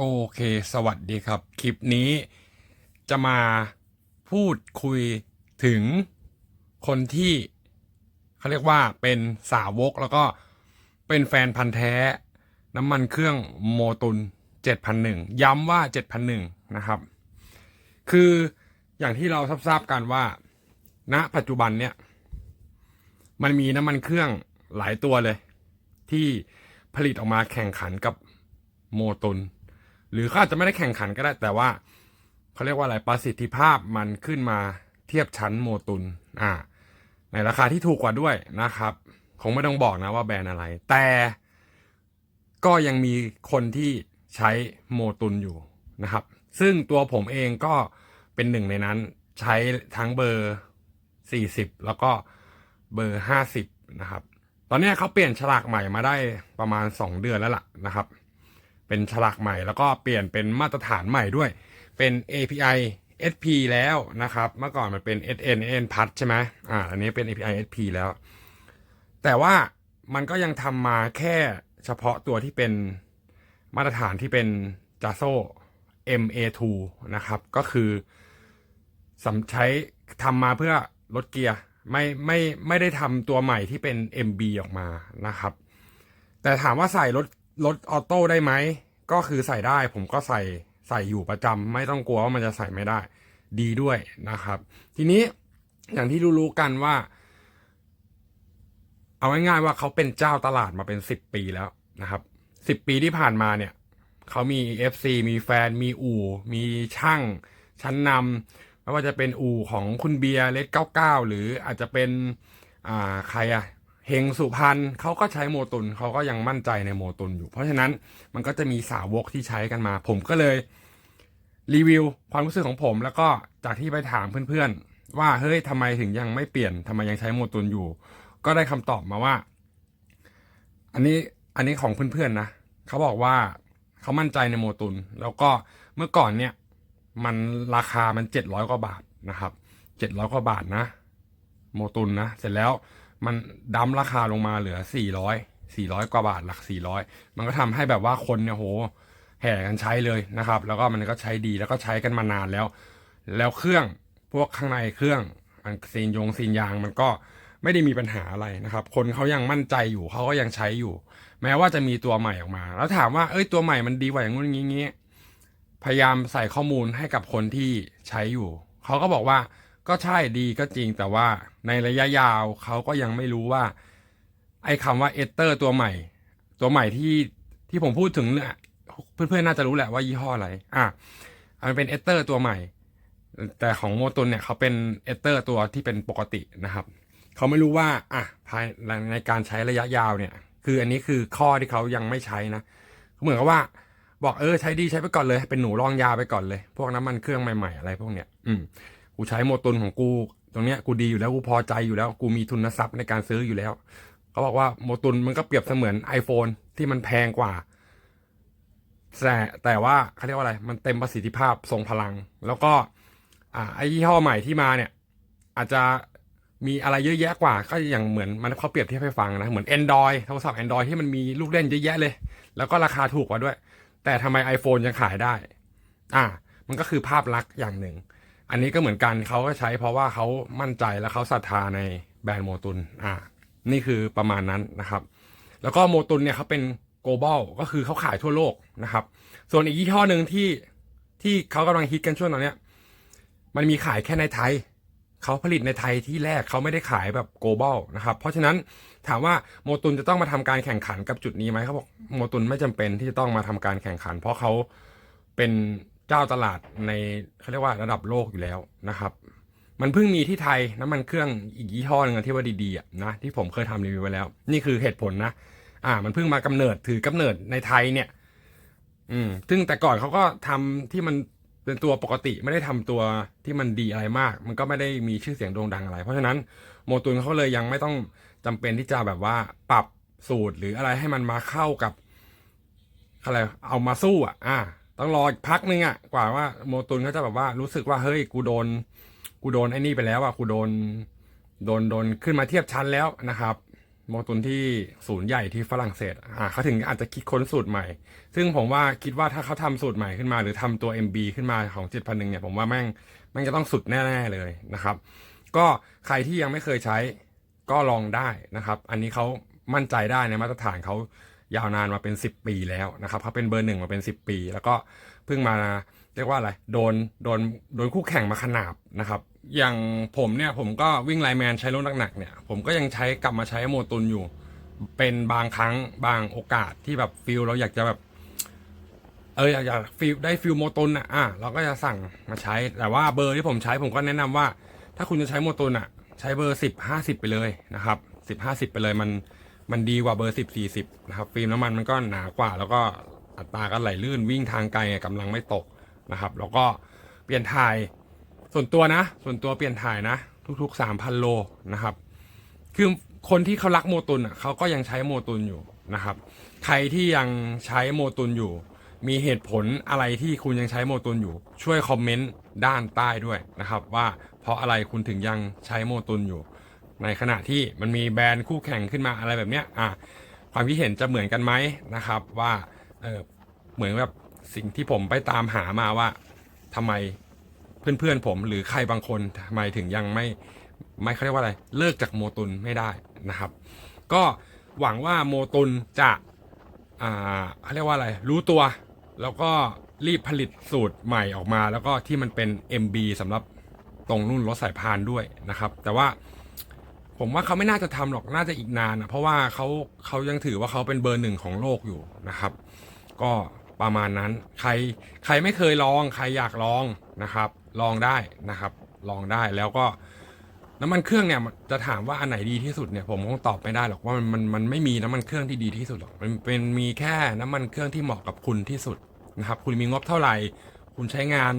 โอเค สวัสดีครับ คลิปนี้จะมาพูดคุยถึงคนที่เขาเรียกว่าเป็นสาวกแล้วก็เป็นแฟนพันธ์แท้ น้ำมันเครื่องโมตุน 7,001 ย้ำว่า 7,001 นะครับ คืออย่างที่เราทราบกันว่า ณ ปัจจุบันเนี่ย มันมีน้ำมันเครื่องหลายตัวเลย ที่ผลิตออกมาแข่งขันกับโมตุน หรือเขาอาจจะไม่ได้แข่งขันก็ได้ แต่ว่าเขาเรียกว่าอะไรประสิทธิภาพมันขึ้นมาเทียบชั้นโมตุนอ่า ในราคาที่ถูกกว่าด้วยนะครับ คงไม่ต้องบอกนะว่าแบรนด์อะไร แต่ก็ยังมีคนที่ใช้โมตุนอยู่นะครับ ซึ่งตัวผมเองก็เป็นหนึ่งในนั้นใช้ทั้งเบอร์ 40 แล้วก็เบอร์ 50 นะครับ ตอนนี้เขาเปลี่ยนฉลากใหม่มาได้ประมาณ 2 เดือนแล้วล่ะนะครับ เป็นฉลากใหม่ แล้วก็เปลี่ยนเป็นมาตรฐานใหม่ด้วย เป็น API SP แล้วนะครับ เมื่อก่อนมันเป็น SN N พัดใช่ไหมอ่า อันนี้เป็น API SP แล้ว แต่ว่ามันก็ยังทำมาแค่เฉพาะตัวที่เป็นมาตรฐานที่เป็น j a s o MA2 นะครับ ก็คือสำใช้ทำมาเพื่อลดเกียร์ ไม่ไม่ไม่ได้ทำตัวใหม่ที่เป็น MB ออกมานะครับ แต่ถามว่าใส่รถ รถออโต้ได้ไหม ก็คือใส่ได้ผมก็ใส่ใส่อยู่ประจำไม่ต้องกลัวว่ามันจะใส่ไม่ได้ ดีด้วยนะครับ ทีนี้อย่างที่รู้ๆกันว่า เอาง่ายๆว่าเขาเป็นเจ้าตลาดมาเป็นสิบปีแล้วนะครับสิบปีที่ผ่านมาเนี่ยเขามี FC มีแฟน มีอู่ มีช่างชั้นนำไม่ว่าจะเป็นอู่ของคุณเบียร์เลสเก้าเก้าหรืออาจจะเป็นอ่าใครอะ เฮงสุพรรณเขาก็ใช้โมตุนเขาก็ยังมั่นใจในโมตุนอยู่ เพราะฉะนั้นมันก็จะมีสาวกที่ใช้กันมา ผมก็เลยรีวิวความรู้สึกของผมแล้วก็จากที่ไปถามเพื่อนๆ ว่าเฮ้ยทำไมถึงยังไม่เปลี่ยนทำไมยังใช้โมตุนอยู่ ก็ได้คำตอบมาว่า อันนี้อันนี้ของเพื่อนๆนะเขาบอกว่าเขามั่นใจในโมตุน แล้วก็เมื่อก่อนเนี่ยมันราคามันเจ็ดร้อยกว่าบาทนะครับเจ็ดร้อยกว่าบาทนะ โมตุนนะ เสร็จแล้ว มันดัมราคาลงมาเหลือสี่ร้อยสี่ร้อยกว่าบาทหลักสี่ร้อยมันก็ทำให้แบบว่าคนเนี่ยโหแห่กันใช้เลยนะครับ แล้วก็มันก็ใช้ดีแล้วก็ใช้กันมานานแล้ว แล้วเครื่องพวกข้างในเครื่องอันซีนยงซีนยางมันก็ไม่ได้มีปัญหาอะไรนะครับ คนเขายังมั่นใจอยู่เขาก็ยังใช้อยู่ แม้ว่าจะมีตัวใหม่ออกมา แล้วถามว่าเอ้ยตัวใหม่มันดีกว่าอย่างงู้นอย่างงี้พยายามใส่ข้อมูลให้กับคนที่ใช้อยู่เขาก็บอกว่า ก็ใช่ดีก็จริงแต่ว่าในระยะยาวเขาก็ยังไม่รู้ว่า ไอ้คำว่าเอเตอร์ตัวใหม่ ตัวใหม่ที่ที่ผมพูดถึงเนี่ยเพื่อนๆน่าจะรู้แหละว่ายี่ห้ออะไร อะมันเป็นเอเตอร์ตัวใหม่ แต่ของโมตุนเนี่ยเขาเป็นเอเตอร์ตัวที่เป็นปกตินะครับเขาไม่รู้ว่าอะภายในการใช้ระยะยาวเนี่ย คืออันนี้คือข้อที่เขายังไม่ใช้นะเหมือนกับว่า บอกเออใช้ดีใช้ไปก่อนเลย เป็นหนูรองยาไปก่อนเลย พวกน้ำมันเครื่องใหม่ ๆ อะไรพวกเนี้ย อืม กูใช้โมตุนของกูตรงเนี้ยกูดีอยู่แล้วกูพอใจอยู่แล้ว กูมีทุนทรัพย์ในการซื้ออยู่แล้ว เขาบอกว่าโมตุนมันก็เปรียบเสมือน iPhone ที่มันแพงกว่า แต่แต่ว่าเขาเรียกว่าอะไร มันเต็มประสิทธิภาพทรงพลัง แล้วก็อ่าไอ้ยี่ห้อใหม่ที่มาเนี่ย อาจจะมีอะไรเยอะแยะกว่า ก็อย่างเหมือนมันเขาเปรียบเทียบให้ฟังนะเหมือน Android โทรศัพท์ Android ที่มันมีลูกเล่นเยอะแยะเลย แล้วก็ราคาถูกกว่าด้วย แต่ทำไม iPhone ยังขายได้ อ่า มันก็คือภาพลักษณ์อย่างหนึ่ง อันนี้ก็เหมือนกันเขาก็ใช้เพราะว่าเขามั่นใจและเขาศรัทธาในแบรนด์โมตุนอ่านี่คือประมาณนั้นนะครับ แล้วก็โมตุนเนี่ยเขาเป็น global ก็คือเขาขายทั่วโลกนะครับ ส่วนอีกยี่ห้อหนึ่งที่ที่เขากำลังฮิตกันช่วงตอนเนี้ยมันมีขายแค่ในไทย เขาผลิตในไทยที่แรกเขาไม่ได้ขายแบบ global นะครับ เพราะฉะนั้นถามว่าโมตุนจะต้องมาทำการแข่งขันกับจุดนี้ไหมเขาบอกโมตุนไม่จำเป็นที่จะต้องมาทำการแข่งขัน เพราะเขาเป็น เจ้าตลาดในเขาเรียกว่าระดับโลกอยู่แล้วนะครับ มันเพิ่งมีที่ไทยน้ำมันเครื่องอีกยี่ห้อหนึงที่ว่าดีๆอะนะที่ผมเคยทำรีวิวไว้แล้ว นี่คือเหตุผลนะอ่า มันเพิ่งมากำเนิดถือกำเนิดในไทยเนี่ย อืม ซึ่งแต่ก่อนเขาก็ทำที่มันเป็นตัวปกติไม่ได้ทำตัวที่มันดีอะไรมาก มันก็ไม่ได้มีชื่อเสียงโด่งดังอะไร เพราะฉะนั้นโมตุนเขาเลยยังไม่ต้องจำเป็นที่จะแบบว่าปรับสูตรหรืออะไรให้มันมาเข้ากับอะไรเอามาสู้อะ อ่า ต้องรออีกพักนึงอะ กว่าว่าโมตุนเขาจะแบบว่ารู้สึกว่าเฮ้ยกูโดน กูโดนไอ้นี่ไปแล้วอะกูโดน โดนโดนขึ้นมาเทียบชั้นแล้วนะครับ โมตุนที่ศูนย์ใหญ่ที่ฝรั่งเศสอ่าเขาถึงอาจจะคิดค้นสูตรใหม่ ซึ่งผมว่าคิดว่าถ้าเขาทำสูตรใหม่ขึ้นมา หรือทำตัว MB ขึ้นมาของ7 0 0 1เนี่ยผมว่าแม่งแม่งจะต้องสุดแน่ๆเลยนะครับ ก็ใครที่ยังไม่เคยใช้ก็ลองได้นะครับ อันนี้เขามั่นใจได้ในมาตรฐานเขา ยาวนานมาเป็น 10 ปีแล้วนะครับเขาเป็นเบอร์หนึ่งมาเป็น 10 ปี แล้วก็เพิ่งมาเรียกว่าอะไรโดนโดนโดนคู่แข่งมาขนาบนะครับอย่างผมเนี่ยผมก็วิ่งไลแมนใช้รถหนักๆเนี่ยผมก็ยังใช้กลับมาใช้โมตุนอยู่ เป็นบางครั้งบางโอกาสที่แบบฟิลเราอยากจะแบบเอออยากอยากฟิลได้ฟิลโมตุนอะอะเราก็จะสั่งมาใช้แต่ว่าเบอร์ที่ผมใช้ผมก็แนะนำว่า ถ้าคุณจะใช้โมตุนอะ ใช้เบอร์สิบห้าสิบไปเลยนะครับสิบห้าสิบไปเลยมัน มันดีกว่าเบอร์สิบสี่สิบนะครับฟิล์มน้ำมันมันก็หนากว่า แล้วก็อัตราการไหลลื่นวิ่งทางไกลอะกำลังไม่ตกนะครับ แล้วก็เปลี่ยนถ่ายส่วนตัวนะ ส่วนตัวเปลี่ยนถ่ายนะ ทุกๆสามพันโลนะครับ คือคนที่เขารักโมตุนอะเขาก็ยังใช้โมตุนอยู่นะครับ ใครที่ยังใช้โมตุนอยู่ มีเหตุผลอะไรที่คุณยังใช้โมตุนอยู่ ช่วยคอมเมนต์ด้านใต้ด้วยนะครับ ว่าเพราะอะไรคุณถึงยังใช้โมตุนอยู่ ในขณะที่มันมีแบรนด์คู่แข่งขึ้นมาอะไรแบบเนี้ยอะความคิดเห็นจะเหมือนกันไหมนะครับว่าเออเหมือนแบบสิ่งที่ผมไปตามหามาว่าทำไมเพื่อนๆผมหรือใครบางคนทำไมถึงยังไม่ไม่เขาเรียกว่าอะไรเลิกจากโมตุนไม่ได้นะครับ ก็หวังว่าโมตุนจะอ่าเขาเรียกว่าอะไรรู้ตัว แล้วก็รีบผลิตสูตรใหม่ออกมา แล้วก็ที่มันเป็น MB สำหรับตรงรุ่นรถสายพานด้วยนะครับ แต่ว่า ผมว่าเขาไม่น่าจะทำหรอกน่าจะอีกนานนะเพราะว่าเขาเขายังถือว่าเขาเป็นเบอร์หนึ่งของโลกอยู่นะครับ ก็ประมาณนั้น ใครใครไม่เคยลอง ใครอยากลองนะครับ ลองได้นะครับ ลองได้แล้วก็น้ำมันเครื่องเนี่ยจะถามว่าอันไหนดีที่สุดเนี่ยผมคงตอบไม่ได้หรอกว่ามันมันมันไม่มีน้ำมันเครื่องที่ดีที่สุดหรอกมันเป็นมีแค่น้ำมันเครื่องที่เหมาะกับคุณที่สุดนะครับ คุณมีงบเท่าไหร่ คุณใช้งาน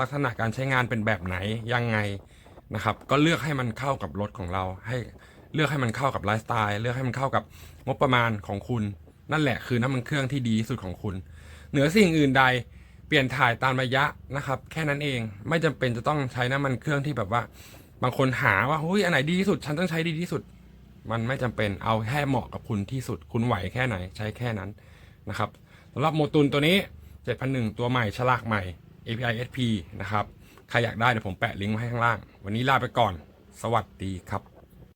ลักษณะการใช้งานเป็นแบบไหนยังไง นะครับ ก็เลือกให้มันเข้ากับรถของเราให้เลือกให้มันเข้ากับไลฟ์สไตล์เลือกให้มันเข้ากับงบประมาณของคุณ นั่นแหละคือน้ำมันเครื่องที่ดีที่สุดของคุณ เหนือสิ่งอื่นใดเปลี่ยนถ่ายตามระยะนะครับ แค่นั้นเองไม่จำเป็นจะต้องใช้น้ำมันเครื่องที่แบบว่า บางคนหาว่าเฮ้ยอันไหนดีที่สุด ฉันต้องใช้ดีที่สุด มันไม่จำเป็นเอาแค่เหมาะกับคุณที่สุด คุณไหวแค่ไหนใช้แค่นั้นนะครับสำหรับโมตุนตัวนี้ 7,001 ตัวใหม่ฉลากใหม่ API SP นะครับ ใครอยากได้เดี๋ยวผมแปะลิงก์ไว้ให้ข้างล่าง วันนี้ลาไปก่อน สวัสดีครับ